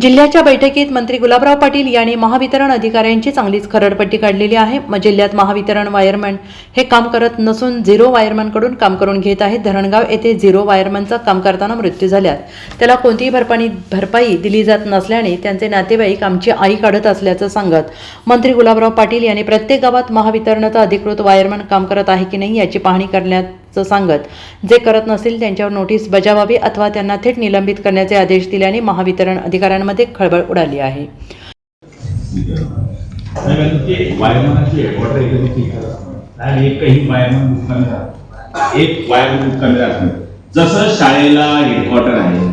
जिल्ह्याच्या बैठकीत मंत्री गुलाबराव पाटील यांनी महावितरण अधिकाऱ्यांची चांगलीच खरडपट्टी काढलेली आहे. मग जिल्ह्यात महावितरण वायरमॅन हे काम करत नसून झिरो वायरमॅनकडून काम करून घेत आहेत. धरणगाव येथे झिरो वायरमॅनचा काम करताना मृत्यू झाल्यास त्याला कोणतीही भरपाई भरपाई दिली जात नसल्याने त्यांचे नातेवाईक आमची आई काढत असल्याचं सांगत मंत्री गुलाबराव पाटील यांनी प्रत्येक गावात महावितरणाचा अधिकृत वायरमॅन काम करत आहे की नाही याची पाहणी करण्यात करण्याचं सांगत. जे करत नसतील त्यांच्यावर नोटीस बजावावी अथवा त्यांना थेट निलंबित करण्याचे आदेश दिल्याने महावितरण अधिकाऱ्यांमध्ये खळबळ उडाली आहे. एक जसं शाळेला हेडक्वार्टर आहे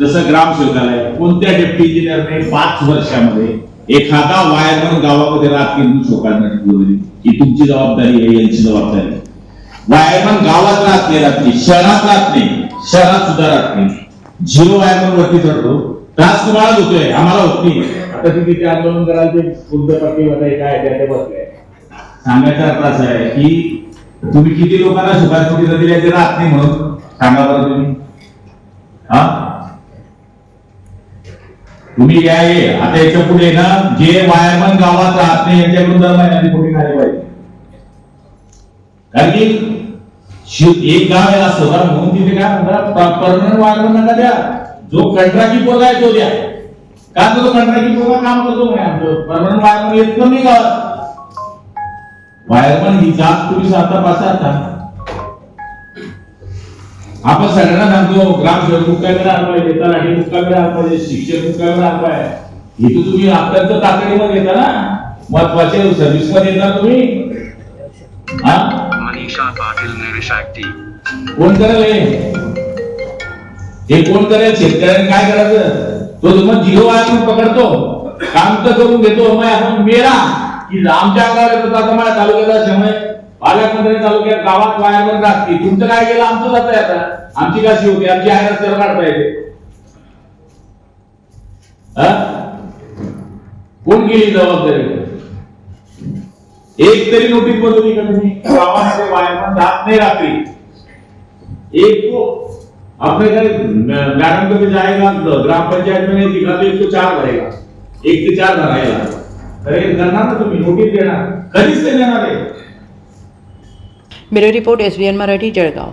जसं ग्रामसेवकाला आहे कोणत्या डेप्टी इंजिनियरने पाच वर्षामध्ये एखादा वायरमन गावामध्ये रात केंद्र शोकांना ठेवली? ही तुमची जबाबदारी आहे यांची जबाबदारी वायरमन गावात राहत नाही रात्री शहरात राहत नाही. शहरात सुद्धा राहत नाही. झिरो वायरमन वरती चढतो. त्रास तुम्हालाच होतोय आम्हाला होत नाही. आता ती तिथे आंदोलन कराल ते बुद्ध पट्टी वगैरे काय त्या ते बसले सांगायचा अर्थ असा आहे की तुम्ही किती लोकांना सुभाष नोटीस दिल्या ते राहत नाही म्हणून? सांगा बरं तुम्ही. हा? तुम्ही या ये. आता याच्यापुढे ना जे वायरमन गावात राहत नाही यांच्याकडून दर महिन्याची कोणी खाली पाहिजे. कारण की एक गाव आहे असं बरं म्हणून तिथे काय म्हणतात परमनंट वायरमन नका द्या. जो कंत्राटी पोरगा आहे तो द्या. का तो कंत्राटी पोरगा काम करतो म्हणे? आमचं परमनंट वायरमन येत नाही गावात. वायरमन ही जात तुम्ही आता पासा आता. आपण सगळ्यांना सांगतो ग्रामसेवक मुक्कामी राहायला पाहिजे तलाठी मुक्कामी राहायला पाहिजे शिक्षक मुक्कामी आणवाय इथे इथं तुम्ही अत्यंत तातडीमध्ये येता ना. महत्त्वाचे सर्व्हिसमध्ये येता तुम्ही. हा? मनीषा पाटील निरीशाक्ती कोण करेल हे? कोण करेल? शेतकऱ्यांनी काय करायचं? तो तुम्हाला जिओ वायरमन पकडतो. काम तर करून घेतो. मग आपण मेरा. की आमच्या अंगावर येतो. आता माझ्या तालुक्यात पालकमंत्री तालुक्यात गावात वायरमन राहते तुमचं काय केलं? आमचं जात आहे आता. आमची काशी होती? आमची आहे रस्त्यावर काढता येते. कोण गेली जबाबदारी? एक तरी नोटीस बदलली का तुम्ही गावामध्ये वायरमन राहत नाही रात्री एक को अपने घर मैडम को जाएगा ग्राम पंचायत में नहीं दिखा तो एक तो चार भरेगा। एक ते चार भरायला अरे करणार ना तुम्ही नोटीस देणार कधीच ते देणार आहे bureau report SBN Marathi Jalgaon.